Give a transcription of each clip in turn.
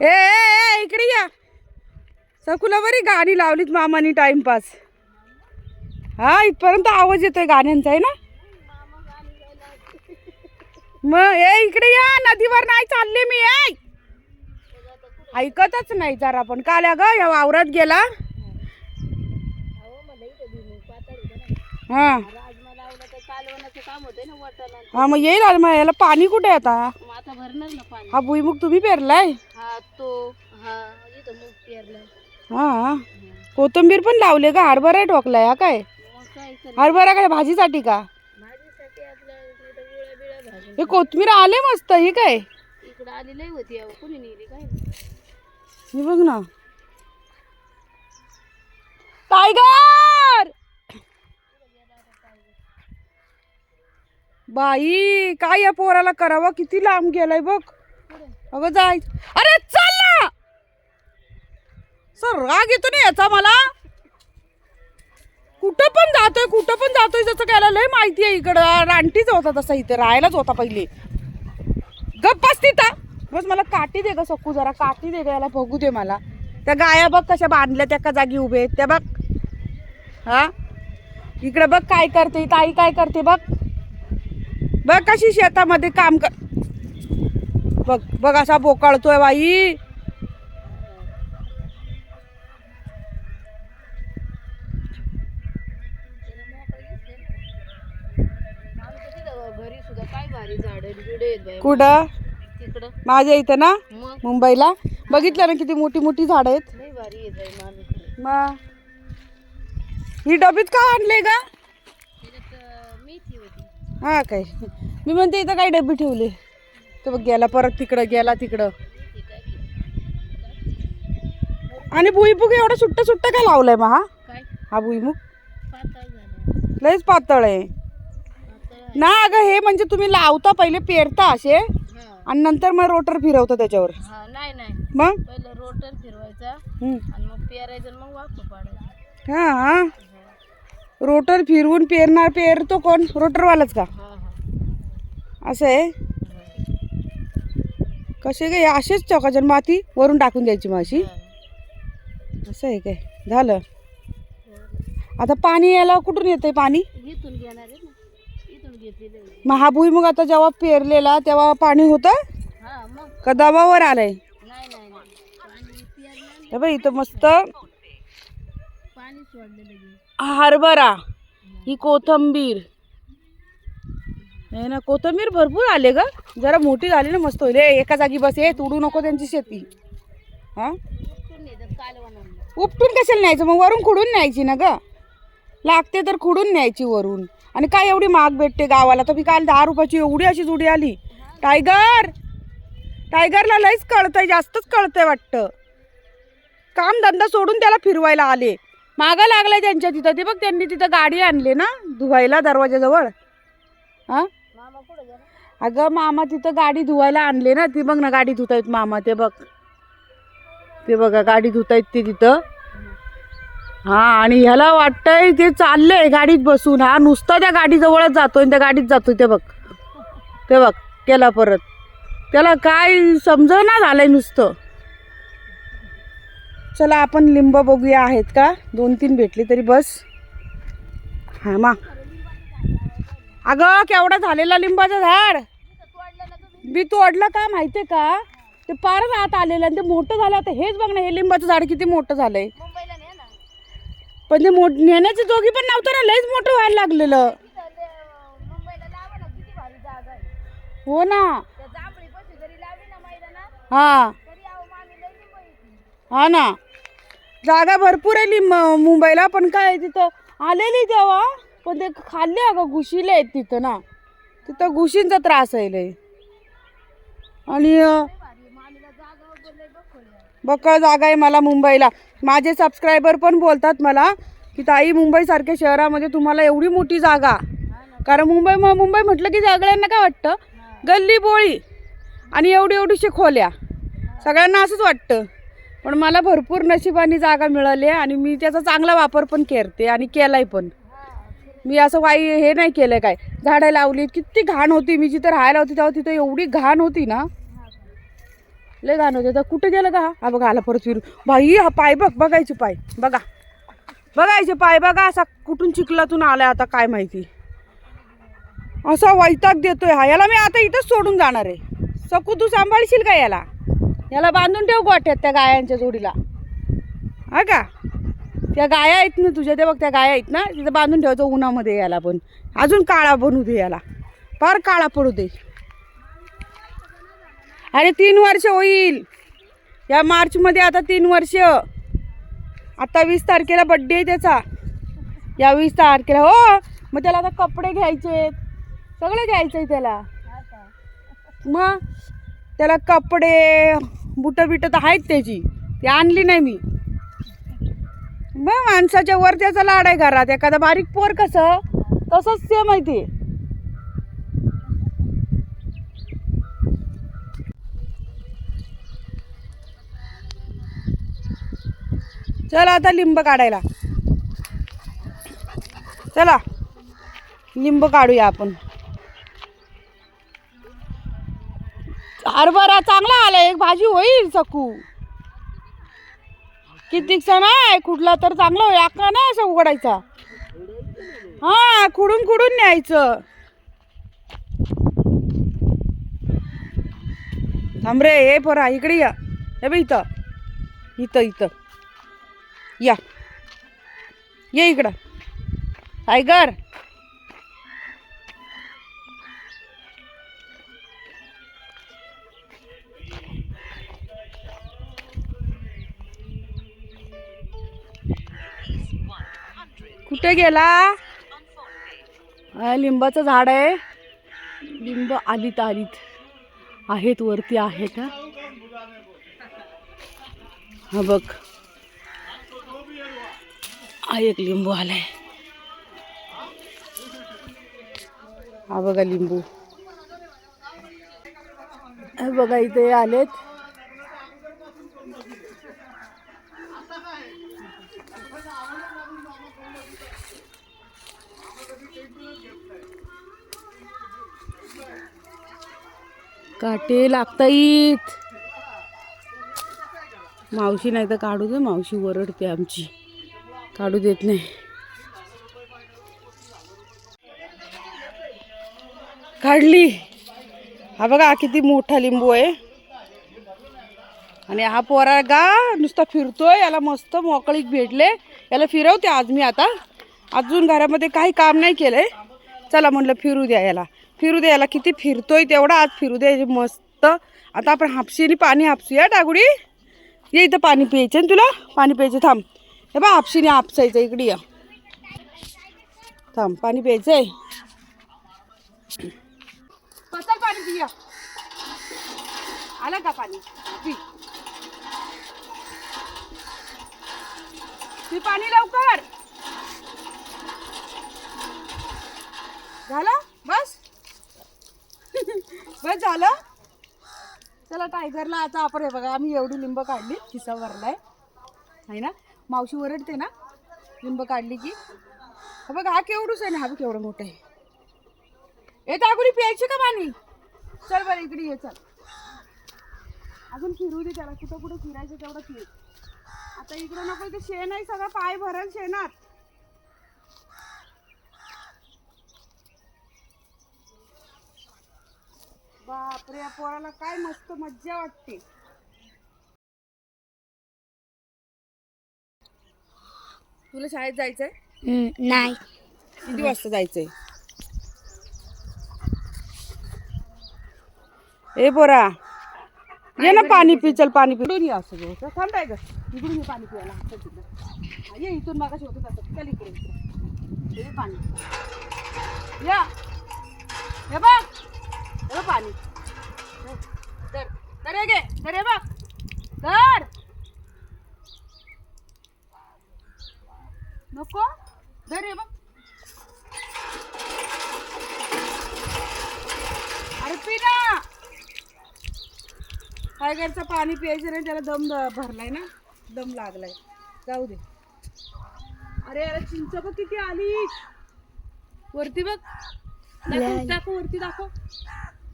ए, ए ए, इकडे या. सकुला बरी गाणी लावलीत मामानी टाइमपास. हा इथपर्यंत आवाज येतोय गाण्यांचा आहे ना? मग ए इकडे या. नदीवर नाही चालले मी ऐ ऐकतच नाही जरा पण. काल ग या वावरात गेला? हा. हा मग येईल आज मग याला पाणी कुठे आहे आता? भरणार ना पाणी? हा भुईमुग तुम्ही पेरलाय? हा तो हा इथं मूग पेरलाय. हा कोथिंबीर पण लावले का? हरभरा ठोकलाय हा काय? मग काय कर? हरभरा काय भाजीसाठी का? भाजीसाठी आपल्या इकडे विळ्या बिळ्या भाजून हे कोथमीर आले मस्त ही काय? इकडं आलेली होती अहो. कोणी नेली काय? हे बघ ना. टायगर बाई काय या पोराला करावं? किती लांब गेलाय बघ. अगं जाय. अरे चल ना! सर राग येतो ना याचा मला? कुठं पण जातोय कुठं पण जातोय जसं त्याला लय माहिती आहे इकडं. रानटीच होता तसा इथे राहायलाच होता पहिले. गप्प तिथं. बस मला काठी दे ग सक्कू जरा काठी दे ग याला बघू दे मला. त्या गाया बघ कशा बांधल्या त्या का जागी उभे आहेत. त्या बघ. हा? इकडे बघ काय करते ताई काय करते बघ. बघ कशी शेतामध्ये काम कर. बघ बघ असा बोकाळतोय बाई. कुठं? तिकडं माझ्या इथं ना? मुंबईला. बघितलं ना किती मोठी मोठी झाडं आहेत? मग? ही डबीत का आणले का त्याच्यात अं, मेथी होती हा काय? मी म्हणते इथं काय डबी ठेवले? तर बघ गेला परत तिकडं गेला तिकडं. आणि भुईमुग एवढं सुट्ट सुट्ट काय लावलंय मग हा काय? हा भुईमुग? लयच पातळ आहे. ना अगं हे म्हणजे तुम्ही लावता पहिले पेरता असे? आणि नंतर मग रोटर फिरवता त्याच्यावर? हा नाही नाही. मग? पहिलं रोटर फिरवायचा. आणि मग पेरायचं आणि मग वाफ पाडायचं. हा हा. रोटर फिरवून पेरणार पेरतो कोण? रोटरवालाच का? असं आहे? कसे काय असेच चौकाजन माती वरून टाकून द्यायची मग अशी असं आहे काय? झालं. आता पाणी यायला कुठून येतंय पाणी. मग हा भुईमुग आता जेव्हा पेरलेला तेव्हा पाणी होतं? का दबावर आलंय? बघ इथं मस्त. हरभरा ही कोथंबीर. हे ना कोथंबीर भरपूर आले ग. जरा मोठी झाली ना मस्त होईल. एका जागी बस. ये तुडू नको त्यांची शेती. हा? उपटून कशाला न्यायचं? मग वरून खुडून न्यायची ना ग. लागते तर खुडून न्यायची वरून. आणि काय एवढी महाग भेटते गावाला? तर मी काल दहा रुपयाची एवढी अशी जुडी आली. टायगर! टायगरला लईच कळतंय जास्तच कळतंय वाटतं. काम धंदा सोडून त्याला फिरवायला आले. मागं लागलाय त्यांच्या तिथं. ते बघ त्यांनी तिथं गाडी आणली ना धुवायला दरवाजाजवळ. हा? मामा अगं मामा तिथं गाडी धुवायला आणले ना ती बघ ना गाडी धुतायत मामा ते बघ. ते बघा गाडी धुतायत ते तिथं. हा आणि ह्याला वाटतंय ते चाललंय गाडीत बसून. हा नुसता त्या गाडीजवळच जातोय आणि त्या गाडीत जातोय ते बघ. ते बघ केला परत. त्याला काय समजना झालंय नुसतं. चला आपण लिंब बघूया. आहेत का? दोन तीन भेटली तरी बस. हा मा. अगं केवढा झालेला लिंबाचं झाड. मी तोडलं का माहितीये का? ते फारच आत आलेलं आणि ते मोठं झालं. आता हेच बघ ना हे लिंबाचं झाड किती मोठं झालंय. पण ते मोठ नेण्याची जोगी पण नव्हतं ना लयच मोठं व्हायला लागलेलं. आहे हो ना. हा. हा ना. जागा भरपूर आहे मुंबईला. पण काय तिथं? आलेली तेव्हा पण ते खाल्ले अगं घुशीले आहेत तिथं ना. तिथं घुशींचा त्रास आहे लय. आणि जागा बघ बक्कळ जागा आहे मला मुंबईला. माझे सबस्क्रायबर पण बोलतात मला की ताई मुंबईसारख्या शहरामध्ये तुम्हाला एवढी मोठी जागा. कारण मुंबई म- मुंबई म्हटलं की सगळ्यांना काय वाटतं? गल्ली बोळी. आणि एवढी एवढीशी खोल्या. सगळ्यांना असंच वाटतं. पण मला भरपूर नशिबाने जागा मिळाली आहे आणि मी त्याचा चांगला वापर पण करते आणि केलाय पण. मी असं वाई हे नाही केलं काय. झाडं लावली किती घाण होती. मी जिथं राहायला होती तेव्हा तिथं एवढी घाण होती ना. लय घाण होते. तर कुठे गेलं का हा? बघा आला परत फिरून. बाई हा पाय बघ बघायचे पाय. बघा. बघायचे पाय बघा असा कुठून चिखलातून आलाय आता काय माहिती. असा वैताग देतोय हा. याला मी आता इथंच सोडून जाणार आहे. सकू तू सांभाळशील का याला? याला बांधून ठेव गोठ्यात त्या गायांच्या जोडीला. हा का? त्या गाया आहेत ना तुझ्या ते बघ त्या गाया आहेत ना तिथं बांधून ठेवायचं उन्हामध्ये याला पण. अजून काळा बनू दे याला. फार काळा पडू दे. अरे तीन वर्ष होईल. या मार्चमध्ये आता तीन वर्ष. आता वीस तारखेला बड्डे आहे त्याचा. या वीस तारखेला हो. मग त्याला आता कपडे घ्यायचे सगळं घ्यायचं आहे त्याला मग? त्याला कपडे बुटं बिटं तर आहेत त्याची. ती आणली नाही मी. मग माणसाच्या वर त्याचा लाड आहे घरात. एखादा बारीक पोर कसं? तसंच ते. माहिती चला आता लिंब काढायला. चला. लिंब काढूया आपण. हरभरा चांगला आला एक भाजी होईल सकू. कितीकचा नाही कुठला तर चांगला होईल अक्का नाही असं उघडायचा. हा खुडून खुडून न्यायचं. थांब रे हे परा इकडे या. हे बी इथं. इथं इथं. या. ये इकडं. टायगर कुठे गेला? लिंबाचं झाड आहे. लिंब आलीत आलीत. आहेत वरती आहेत हा. हा बघ. हा एक लिंबू आलाय. हा बघा लिंबू. बघा इथे आलेत. काटे लागतायत. मावशी नाही तर काढू दे मावशी वरडते आमची. काढू देत नाही. काढली. हा बघा किती मोठा लिंबू आहे. आणि हा पोरा गा नुसता फिरतोय याला मस्त मोकळीक भेटले. याला फिरवते आज मी आता. अजून घरामध्ये काही काम नाही केलंय. चला म्हणलं फिरू द्या याला. फिरू द्यायला किती फिरतोय तेवढा आज फिरू द्यायचे मस्त. आता आपण हापशीने पाणी हापसूया टागुडी. ये इथं पाणी प्यायचं ना तुला? पाणी प्यायचं थांब. हे बा हापशीने हापसायचं इकडे या. थांब पाणी प्यायचंय. आहे पाणी पिया आलं का पाणी? पी. पी पाणी लवकर. झालं? बस. बस झालं. चला टायगरला आता आपण हे बघा आम्ही एवढी लिंब काढली खिसा भरलाय आहे ना? मावशी ओरडते ना लिंब काढली की. हा बघा हा केवढूच आहे ना हा केवढं मोठं आहे. ए तागुरी प्यायची का पाणी? चल बरं इकडे ये चल. अजून फिरू दे त्याला कुठं कुठं फिरायचं तेवढं फिर. आता इकडं नको ते शेण आहे सगळं पाय भरल शेणात. बापरे या पोराला काय मस्त मज्जा वाटते. तुला शाळेत जायचंय? नाही. किती वाजता जायचंय? ए पोरा ये ना पाणी पी चल पाणी पी. इकडून ये असं गं. चल, थांब टायगर इकडून ये पाणी पियाला चल तिकडं. हा, ये इथून मागाशी होतं. तसं चल इकडे इकडे. ये पाणी. या. हे बघ. हे पाणी बघ. नको. धर हे बघ. टायगरचं पाणी प्यायचं नाही त्याला दम भरलाय ना. दम लागलाय. जाऊ दे. अरे अरे चिंच बघ किती आली वरती बघ. दाखव वरती दाखव.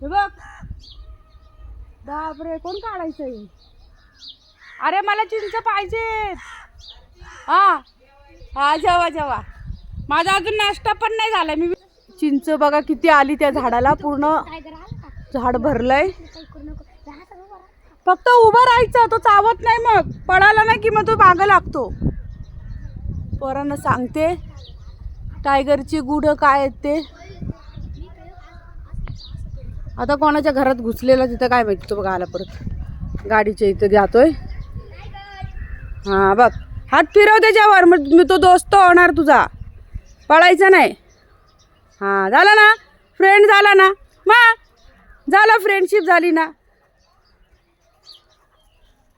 हे बघ. बापरे कोण काढायचंय? अरे मला चिंच पाहिजेत हा. हा जेवा जेवा. माझा अजून नाश्ता पण नाही झाला. मी चिंच बघा किती आली त्या झाडाला. पूर्ण झाड भरलंय. फक्त उभं राहायचं. तो चावत नाही मग. पडाला नाही की मग तो मागं लागतो. पोरांना सांगते. टायगरची गुढ काय आहेत ते? आता कोणाच्या घरात घुसलेला तिथं काय माहिती तो बघा आला परत. गाडीच्या इथं जातोय. हा बघ. हात फिरव त्याच्यावर मग मी तो दोस्त होणार तुझा. पळायचा नाही. हा झाला ना? फ्रेंड झाला ना? मा झाला फ्रेंडशिप झाली ना?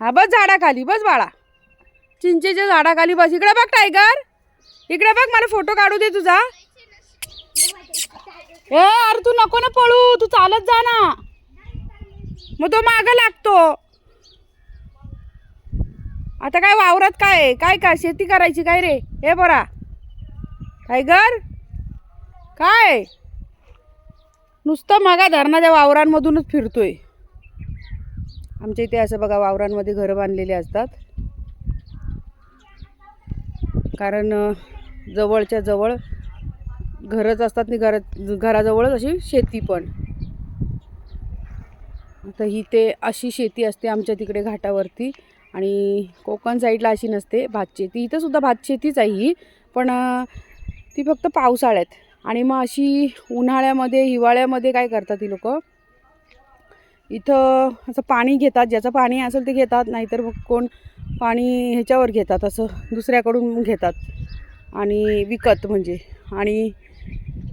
हा बस झाडाखाली बस बाळा. चिंचेच्या झाडाखाली बस. इकडे बघ टायगर इकडे बघ मला फोटो काढू दे तुझा. ए अरे तू नको ना पळू तू चालत जा ना. मग तो माग लागतो. आता काय वावरात काय आहे? काय का? शेती करायची काय रे? हे बरा टायगर काय? नुसतं मागा धरणाच्या वावरांमधूनच फिरतोय. आमच्या इथे असं बघा वावरांमध्ये घरं बांधलेली असतात. कारण जवळच्या जवळ घरच असतात नाही घरात घराजवळच अशी शेती पण. आता ही ते अशी शेती असते आमच्या तिकडे घाटावरती आणि कोकण साईडला अशी नसते भातशेती. इथंसुद्धा भात भातशेतीच आहे ही पण ती फक्त पावसाळ्यात. आणि मग अशी उन्हाळ्यामध्ये हिवाळ्यामध्ये काय करतात ती लोक? इथं असं पाणी घेतात ज्याचं पाणी असेल ते घेतात नाहीतर मग कोण पाणी ह्याच्यावर घेतात असं दुसऱ्याकडून घेतात. आणि विकत म्हणजे. आणि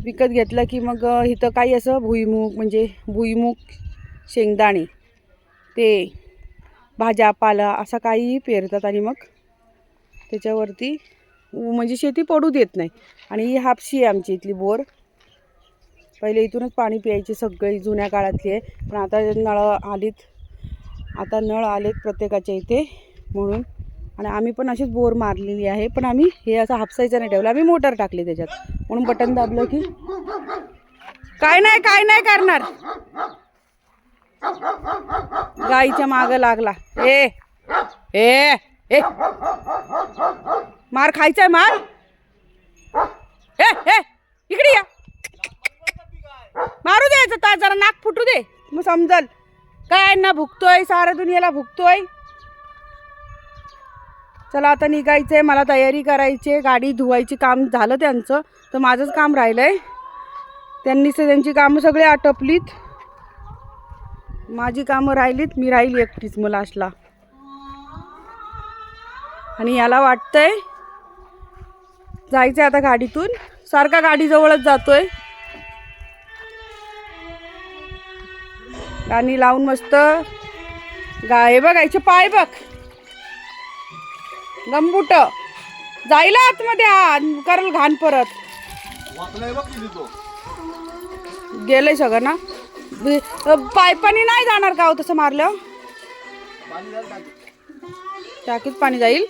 विकत घेतलं की मग इथं काही असं भुईमूग म्हणजे भुईमूग शेंगदाणे ते भाज्या पाला असा काहीही पेरतात आणि मग त्याच्यावरती म्हणजे शेती पडू देत नाही. आणि ही हापशी आहे आमची इथली बोर. पहिले इथूनच पाणी प्यायची सगळी जुन्या काळातली आहे. पण आता नळ आलीत. आता नळ आलेत प्रत्येकाच्या इथे म्हणून. आणि आम्ही पण अशीच बोर मारलेली आहे. पण आम्ही हे असं हापसायचं नाही ठेवलं. आम्ही मोटर टाकली त्याच्यात. म्हणून बटन दाबलं की काय नाही काय नाही करणार. गाईच्या मागं लागला. ए ए ए. मार खायचाय मार. ए ए इकडे या. मारू द्यायचं ता जरा नाक फुटू दे. मग समजल. काय ना भुकतोय सारा दुनियाला भुकतोय. चला आता निघायचं आहे मला तयारी करायची आहे गाडी धुवायची काम झालं त्यांचं तर माझंच काम राहिलं त्यांनी त्यांनीच त्यांची कामं सगळी आटपलीत. माझी कामं राहिलीत मी राहिली एकटीच मग लास्टला आणि याला वाटतंय जायचंय आता गाडीतून. सारखा गाडीजवळच जातोय. गाणी लावून मस्त गाय बघायचे पाय बघ. गंबूट. जायला आतमध्ये करल घाण परत. गेलंय सगळं ना? पायपानी नाही जाणार का हो तसं मारलं टाकीत पाणी जाईल?